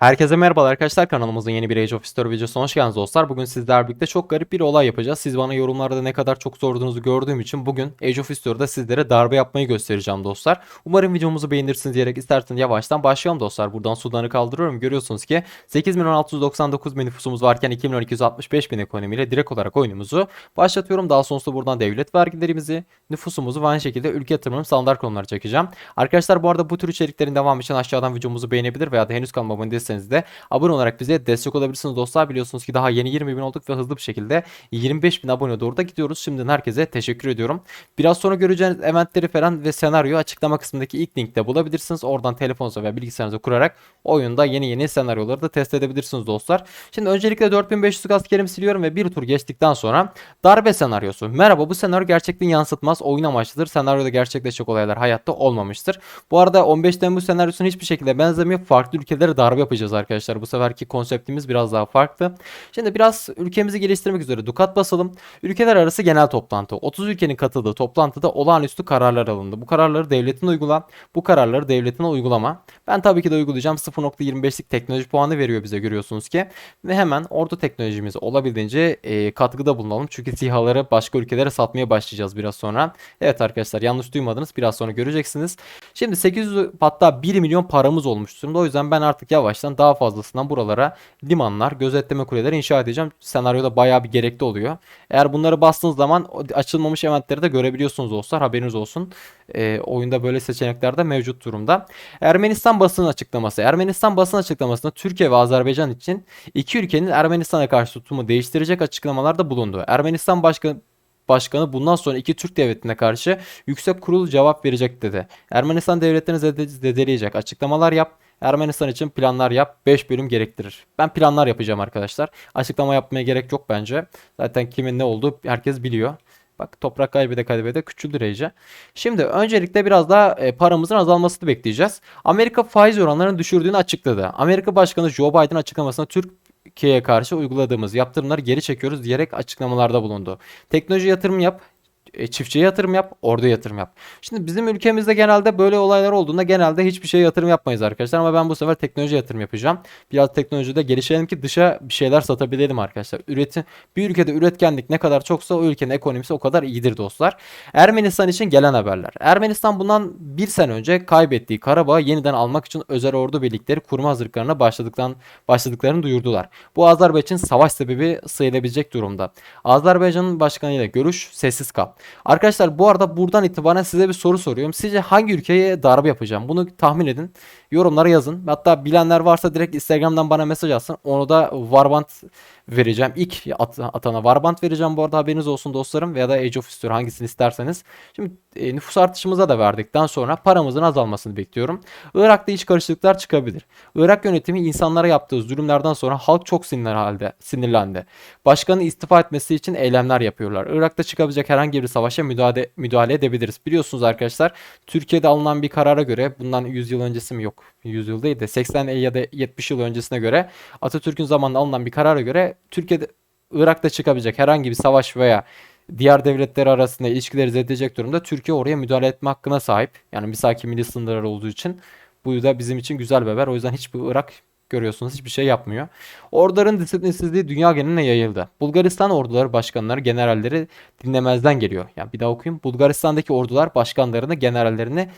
Herkese merhabalar arkadaşlar kanalımızın yeni bir Age of History videosuna hoş geldiniz dostlar. Bugün sizlerle birlikte çok garip bir olay yapacağız. Siz bana yorumlarda ne kadar çok sorduğunuzu gördüğüm için bugün Age of History'da sizlere darbe yapmayı göstereceğim dostlar. Umarım videomuzu beğenirsiniz diyerek isterseniz yavaştan başlayalım dostlar. Buradan Sudan'ı kaldırıyorum. Görüyorsunuz ki 8.699 bin nüfusumuz varken 2.265 bin ekonomiyle direkt olarak oyunumuzu başlatıyorum. Daha sonrasında buradan devlet vergilerimizi, nüfusumuzu ve aynı şekilde ülke yatırımım standart konuları çekeceğim. Arkadaşlar bu arada bu tür içeriklerin devamı için aşağıdan videomuzu beğenebilir veya da henüz kanalıma abone değilseniz de abone olarak bize destek olabilirsiniz dostlar. Biliyorsunuz ki daha yeni 20 bin olduk ve hızlı bir şekilde 25 bin abone doğru da gidiyoruz. Şimdiden herkese teşekkür ediyorum. Biraz sonra göreceğiniz eventleri falan ve senaryo açıklama kısmındaki ilk linkte bulabilirsiniz. Oradan telefonunuza veya bilgisayarınıza kurarak oyunda yeni yeni senaryoları da test edebilirsiniz dostlar. Şimdi öncelikle 4500 askerimi siliyorum ve bir tur geçtikten sonra darbe senaryosu. Merhaba bu senaryo gerçekten yansıtmaz. Oyun amaçlıdır. Senaryoda gerçekleşecek olaylar hayatta olmamıştır. Bu arada 15 Temmuz senaryosuna hiçbir şekilde benzemiyor. Farklı ülkelere darbe yapacağız arkadaşlar. Bu seferki konseptimiz biraz daha farklı. Şimdi biraz ülkemizi geliştirmek üzere dukat basalım. Ülkeler arası genel toplantı. 30 ülkenin katıldığı toplantıda olağanüstü kararlar alındı. Bu kararları devletin uygula. Bu kararları devletine uygulama. Ben tabii ki de uygulayacağım. 0.25'lik teknoloji puanı veriyor bize görüyorsunuz ki. Ve hemen ordu teknolojimizi olabildiğince e, katkıda bulunalım. Çünkü SİHA'ları başka ülkelere satmaya başlayacağız biraz sonra. Evet arkadaşlar yanlış duymadınız. Biraz sonra göreceksiniz. Şimdi 800 hatta 1 milyon paramız olmuş durumda. O yüzden ben artık yavaştan daha fazlasından buralara limanlar, gözetleme kuleleri inşa edeceğim. Senaryoda bayağı bir gerekli oluyor. Eğer bunları bastığınız zaman açılmamış eventleri de görebiliyorsunuz dostlar. Haberiniz olsun. E, oyunda böyle seçenekler de mevcut durumda. Ermenistan basın açıklaması. Ermenistan basın açıklamasında Türkiye ve Azerbaycan için iki ülkenin Ermenistan'a karşı tutumu değiştirecek açıklamalarda bulundu. Ermenistan Başkanı Başkanı bundan sonra iki Türk devletine karşı yüksek kurul cevap verecek dedi. Ermenistan devletlerini zede- zedeleyecek açıklamalar yap. Ermenistan için planlar yap. 5 bölüm gerektirir. Ben planlar yapacağım arkadaşlar. Açıklama yapmaya gerek yok bence. Zaten kimin ne olduğu herkes biliyor. Bak toprak kaybede kaybede küçüldü iyice. Şimdi öncelikle biraz daha e, paramızın azalmasını bekleyeceğiz. Amerika faiz oranlarını düşürdüğünü açıkladı. Amerika Başkanı Joe Biden açıklamasında Türkiye'ye karşı uyguladığımız yaptırımları geri çekiyoruz diyerek açıklamalarda bulundu. Teknoloji yatırım yap, çiftçiye yatırım yap, orduya yatırım yap. Şimdi bizim ülkemizde genelde böyle olaylar olduğunda genelde hiçbir şeye yatırım yapmayız arkadaşlar ama ben bu sefer teknoloji yatırım yapacağım. Biraz teknolojide gelişelim ki dışa bir şeyler satabilelim arkadaşlar. Üretim bir ülkede üretkenlik ne kadar çoksa o ülkenin ekonomisi o kadar iyidir dostlar. Ermenistan için gelen haberler. Ermenistan bundan bir sene önce kaybettiği Karabağ'ı yeniden almak için özel ordu birlikleri kurma hazırlıklarına başladıktan başladıklarını duyurdular. Bu Azerbaycan savaş sebebi sayılabilecek durumda. Azerbaycan'ın başkanıyla görüş sessiz kal. Arkadaşlar bu arada buradan itibaren size bir soru soruyorum. Sizce hangi ülkeye darbe yapacağım? Bunu tahmin edin. Yorumlara yazın. Hatta bilenler varsa direkt Instagram'dan bana mesaj atsın. Onu da Warband vereceğim. İlk at atana Warband vereceğim bu arada haberiniz olsun dostlarım. Veya da Age of History hangisini isterseniz. Şimdi e, nüfus artışımıza da verdikten sonra paramızın azalmasını bekliyorum. Irak'ta iç karışıklıklar çıkabilir. Irak yönetimi insanlara yaptığı zulümlerden sonra halk çok sinirler halde, sinirlendi. Başkanın istifa etmesi için eylemler yapıyorlar. Irak'ta çıkabilecek herhangi bir savaşa müdahale, müdahale edebiliriz. Biliyorsunuz arkadaşlar Türkiye'de alınan bir karara göre bundan 100 yıl öncesi mi yok 100 yıl değil de 80 ya da 70 yıl öncesine göre Atatürk'ün zamanında alınan bir karara göre Türkiye'de Irak'ta çıkabilecek herhangi bir savaş veya diğer devletler arasında ilişkileri zedeleyecek durumda Türkiye oraya müdahale etme hakkına sahip. Yani misaki milli sınırları olduğu için bu da bizim için güzel bir haber. O yüzden hiçbir Irak görüyorsunuz hiçbir şey yapmıyor. Orduların disiplinsizliği dünya geneline yayıldı. Bulgaristan orduları başkanları generalleri dinlemezden geliyor. Yani bir daha okuyayım. Bulgaristan'daki ordular başkanlarını generallerini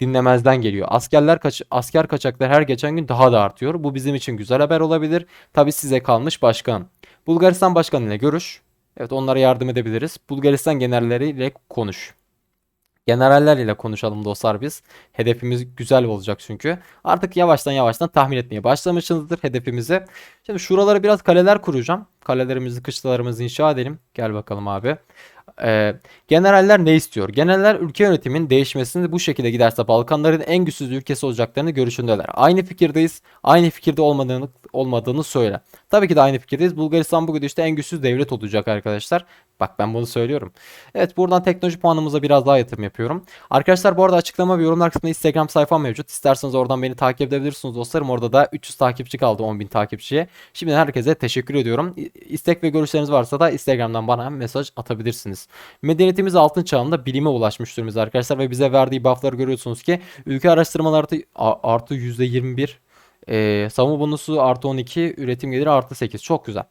dinlemezden geliyor. Askerler kaç asker kaçaklar her geçen gün daha da artıyor. Bu bizim için güzel haber olabilir. Tabi size kalmış başkan. Bulgaristan başkanı ile görüş. Evet onlara yardım edebiliriz. Bulgaristan generalleriyle konuş. Generaller ile konuşalım dostlar biz. Hedefimiz güzel olacak çünkü. Artık yavaştan yavaştan tahmin etmeye başlamışsınızdır hedefimizi. Şimdi şuralara biraz kaleler kuracağım. Kalelerimizi, kışlalarımızı inşa edelim. Gel bakalım abi. Ee, generaller ne istiyor? Generaller ülke yönetiminin değişmesini bu şekilde giderse Balkanların en güçsüz ülkesi olacaklarını görüşündeler. Aynı fikirdeyiz. Aynı fikirde olmadığını olmadığını söyle. Tabii ki de aynı fikirdeyiz. Bulgaristan bu gidişte en güçsüz devlet olacak arkadaşlar. Bak ben bunu söylüyorum. Evet buradan teknoloji puanımıza biraz daha yatırım yapıyorum. Arkadaşlar bu arada açıklama ve yorumlar kısmında Instagram sayfam mevcut. İsterseniz oradan beni takip edebilirsiniz dostlarım. Orada da 300 takipçi kaldı 10.000 takipçiye. Şimdi herkese teşekkür ediyorum. İstek ve görüşleriniz varsa da Instagram'dan bana mesaj atabilirsiniz. Medeniyetimiz altın çağında bilime ulaşmış durumumuz arkadaşlar ve bize verdiği buff'ları görüyorsunuz ki ülke araştırmaları artı, artı %21 Ee, savunma bonusu artı 12, üretim geliri artı 8. Çok güzel.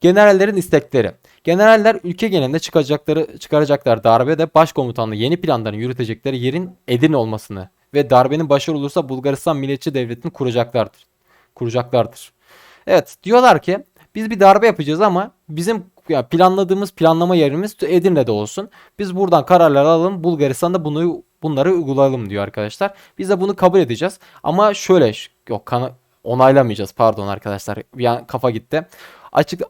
Generallerin istekleri. Generaller ülke genelinde çıkacakları çıkaracaklar darbede başkomutanlığı yeni planlarını yürütecekleri yerin Edirne olmasını ve darbenin başarılı olursa Bulgaristan Milliyetçi Devleti'ni kuracaklardır. Kuracaklardır. Evet diyorlar ki biz bir darbe yapacağız ama bizim planladığımız planlama yerimiz Edirne'de olsun. Biz buradan kararlar alalım. Bulgaristan'da bunu bunları uygulayalım diyor arkadaşlar. Biz de bunu kabul edeceğiz. Ama şöyle yok onaylamayacağız. Pardon arkadaşlar. Bir an kafa gitti. Açık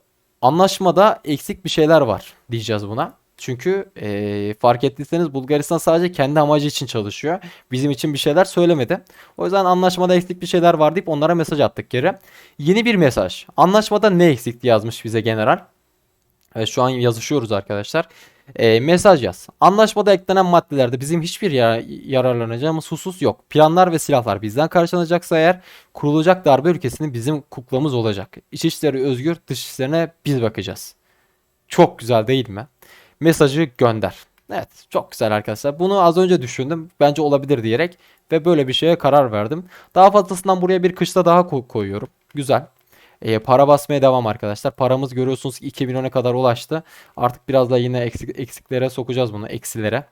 anlaşmada eksik bir şeyler var diyeceğiz buna. Çünkü eee, fark ettiyseniz Bulgaristan sadece kendi amacı için çalışıyor. Bizim için bir şeyler söylemedi. O yüzden anlaşmada eksik bir şeyler var deyip onlara mesaj attık geri. Yeni bir mesaj. Anlaşmada ne eksikti yazmış bize general. Evet, şu an yazışıyoruz arkadaşlar. Ee, mesaj yaz. Anlaşmada eklenen maddelerde bizim hiçbir yara- yararlanacağımız husus yok. Planlar ve silahlar bizden karşılanacaksa eğer kurulacak darbe ülkesinin bizim kuklamız olacak. İçişleri özgür, dışişlerine biz bakacağız. Çok güzel değil mi? Mesajı gönder. Evet, çok güzel arkadaşlar. Bunu az önce düşündüm. Bence olabilir diyerek ve böyle bir şeye karar verdim. Daha fazlasından buraya bir kışla daha ko- koyuyorum. Güzel. E, para basmaya devam arkadaşlar. Paramız görüyorsunuz ki 2 milyona kadar ulaştı. Artık biraz da yine eksik, eksiklere sokacağız bunu. Eksilere.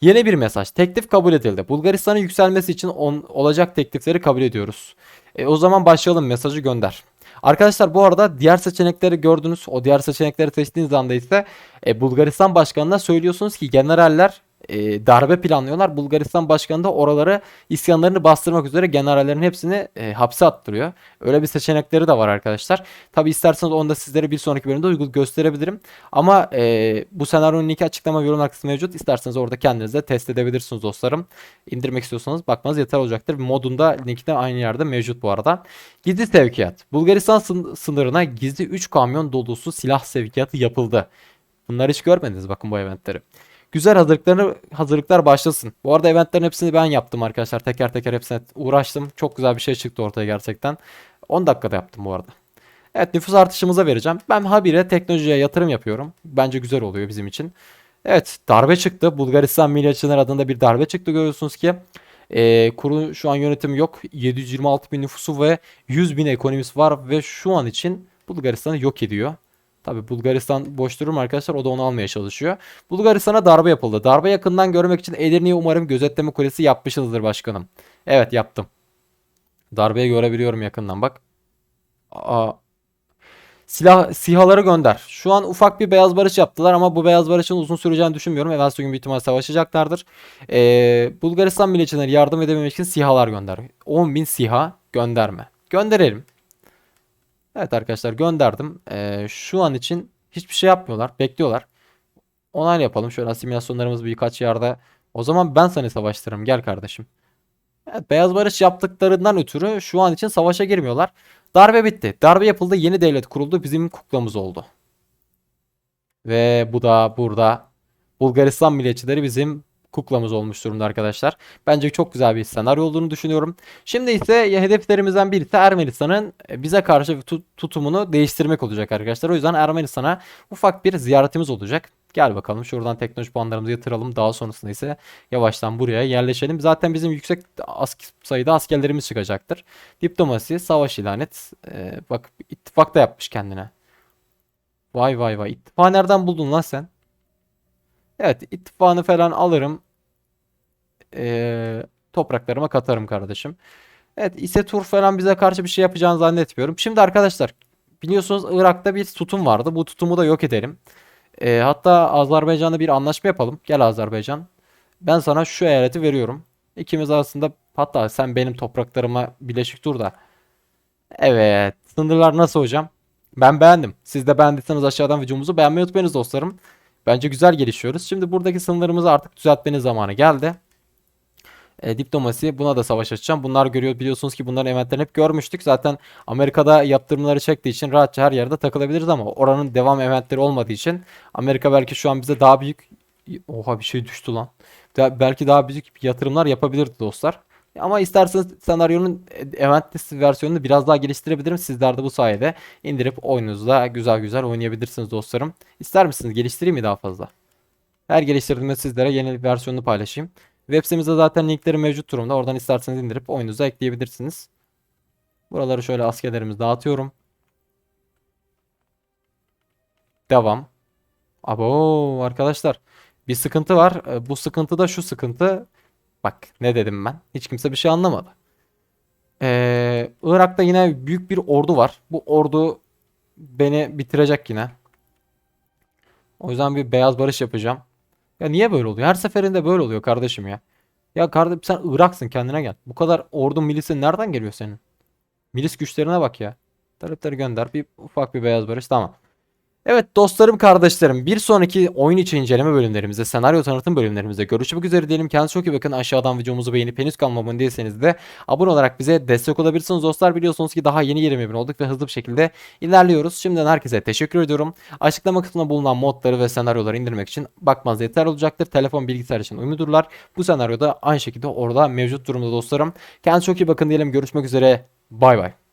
Yeni bir mesaj. Teklif kabul edildi. Bulgaristan'ın yükselmesi için on- olacak teklifleri kabul ediyoruz. E, o zaman başlayalım. Mesajı gönder. Arkadaşlar bu arada diğer seçenekleri gördünüz. O diğer seçenekleri seçtiğiniz anda ise e, Bulgaristan Başkanı'na söylüyorsunuz ki generaller e, darbe planlıyorlar. Bulgaristan Başkanı da oraları isyanlarını bastırmak üzere generallerin hepsini e, hapse attırıyor. Öyle bir seçenekleri de var arkadaşlar. Tabi isterseniz onu da sizlere bir sonraki bölümde uygun gösterebilirim. Ama e, bu senaryonun linki açıklama ve yorum kısmında mevcut. İsterseniz orada kendiniz de test edebilirsiniz dostlarım. İndirmek istiyorsanız bakmanız yeter olacaktır. Modunda linki de aynı yerde mevcut bu arada. Gizli sevkiyat. Bulgaristan sın- sınırına gizli 3 kamyon dolusu silah sevkiyatı yapıldı. Bunları hiç görmediniz bakın bu eventleri. Güzel hazırlıklarını hazırlıklar başlasın. Bu arada eventlerin hepsini ben yaptım arkadaşlar. Teker teker hepsine uğraştım. Çok güzel bir şey çıktı ortaya gerçekten. 10 dakikada yaptım bu arada. Evet nüfus artışımıza vereceğim. Ben habire teknolojiye yatırım yapıyorum. Bence güzel oluyor bizim için. Evet darbe çıktı. Bulgaristan Milliyetçiler adında bir darbe çıktı görüyorsunuz ki. Ee, kuru şu an yönetim yok. 726 bin nüfusu ve 100 bin ekonomisi var ve şu an için Bulgaristan'ı yok ediyor. Tabi Bulgaristan boş durur arkadaşlar? O da onu almaya çalışıyor. Bulgaristan'a darbe yapıldı. Darbe yakından görmek için Edirne'yi umarım gözetleme kulesi yapmışsınızdır başkanım. Evet yaptım. Darbeyi görebiliyorum yakından bak. Aa, silah sihaları gönder. Şu an ufak bir beyaz barış yaptılar ama bu beyaz barışın uzun süreceğini düşünmüyorum. Evvelsi gün büyük ihtimal savaşacaklardır. Ee, Bulgaristan milliyetçileri yardım edebilmek için sihalar gönder. 10.000 siha gönderme. Gönderelim. Evet arkadaşlar gönderdim. Ee, şu an için hiçbir şey yapmıyorlar. Bekliyorlar. Onay yapalım. Şöyle asimilasyonlarımız birkaç yerde. O zaman ben seni savaştırırım. Gel kardeşim. Evet, Beyaz Barış yaptıklarından ötürü şu an için savaşa girmiyorlar. Darbe bitti. Darbe yapıldı. Yeni devlet kuruldu. Bizim kuklamız oldu. Ve bu da burada Bulgaristan milliyetçileri bizim kuklamız olmuş durumda arkadaşlar. Bence çok güzel bir senaryo olduğunu düşünüyorum. Şimdi ise hedeflerimizden birisi Ermenistan'ın e, bize karşı tut- tutumunu değiştirmek olacak arkadaşlar. O yüzden Ermenistan'a ufak bir ziyaretimiz olacak. Gel bakalım şuradan teknoloji puanlarımızı yatıralım. Daha sonrasında ise yavaştan buraya yerleşelim. Zaten bizim yüksek as sayıda askerlerimiz çıkacaktır. Diplomasi, savaş ilan et. Ee, bak ittifak da yapmış kendine. Vay vay vay. İttifakı nereden buldun lan sen? Evet ittifakını falan alırım. Ee, topraklarıma katarım kardeşim. Evet İsetur falan bize karşı bir şey yapacağını zannetmiyorum. Şimdi arkadaşlar biliyorsunuz Irak'ta bir tutum vardı. Bu tutumu da yok edelim. Ee, hatta Azerbaycan'la bir anlaşma yapalım. Gel Azerbaycan. Ben sana şu eyaleti veriyorum. İkimiz arasında hatta sen benim topraklarıma birleşik dur da. Evet. Sınırlar nasıl hocam? Ben beğendim. Siz de beğendiyseniz aşağıdan videomuzu beğenmeyi unutmayınız dostlarım. Bence güzel gelişiyoruz. Şimdi buradaki sınırlarımızı artık düzeltmenin zamanı geldi. E, diplomasi buna da savaş açacağım. Bunlar görüyor biliyorsunuz ki bunların eventlerini hep görmüştük. Zaten Amerika'da yaptırımları çektiği için rahatça her yerde takılabiliriz ama oranın devam eventleri olmadığı için Amerika belki şu an bize daha büyük Oha bir şey düştü lan. Belki daha büyük yatırımlar yapabilirdi dostlar. Ama isterseniz senaryonun event list versiyonunu biraz daha geliştirebilirim. Sizler de bu sayede indirip oyununuzda güzel güzel oynayabilirsiniz dostlarım. İster misiniz geliştireyim mi daha fazla? Her geliştirdiğimde sizlere yeni versiyonunu paylaşayım. Web sitemizde zaten linkleri mevcut durumda. Oradan isterseniz indirip oyununuza ekleyebilirsiniz. Buraları şöyle askerlerimizi dağıtıyorum. Devam. Abo arkadaşlar bir sıkıntı var. Ee, Bu sıkıntı da şu sıkıntı. Bak ne dedim ben. Hiç kimse bir şey anlamadı. Ee, Irak'ta yine büyük bir ordu var. Bu ordu beni bitirecek yine. O yüzden bir beyaz barış yapacağım. Ya niye böyle oluyor? Her seferinde böyle oluyor kardeşim ya. Ya kardeşim sen Irak'sın kendine gel. Bu kadar ordu milisi nereden geliyor senin? Milis güçlerine bak ya. Talepleri gönder. Bir ufak bir beyaz barış tamam. Evet dostlarım kardeşlerim bir sonraki oyun içi inceleme bölümlerimizde senaryo tanıtım bölümlerimizde görüşmek üzere diyelim. Kendinize çok iyi bakın. Aşağıdan videomuzu beğenip henüz kanalıma abone değilseniz de abone olarak bize destek olabilirsiniz. Dostlar biliyorsunuz ki daha yeni 20 bin olduk ve hızlı bir şekilde ilerliyoruz. Şimdiden herkese teşekkür ediyorum. Açıklama kısmında bulunan modları ve senaryoları indirmek için bakmanız yeter olacaktır. Telefon bilgisayar için uyumludurlar. Bu senaryoda aynı şekilde orada mevcut durumda dostlarım. Kendinize çok iyi bakın diyelim. Görüşmek üzere. Bay bay.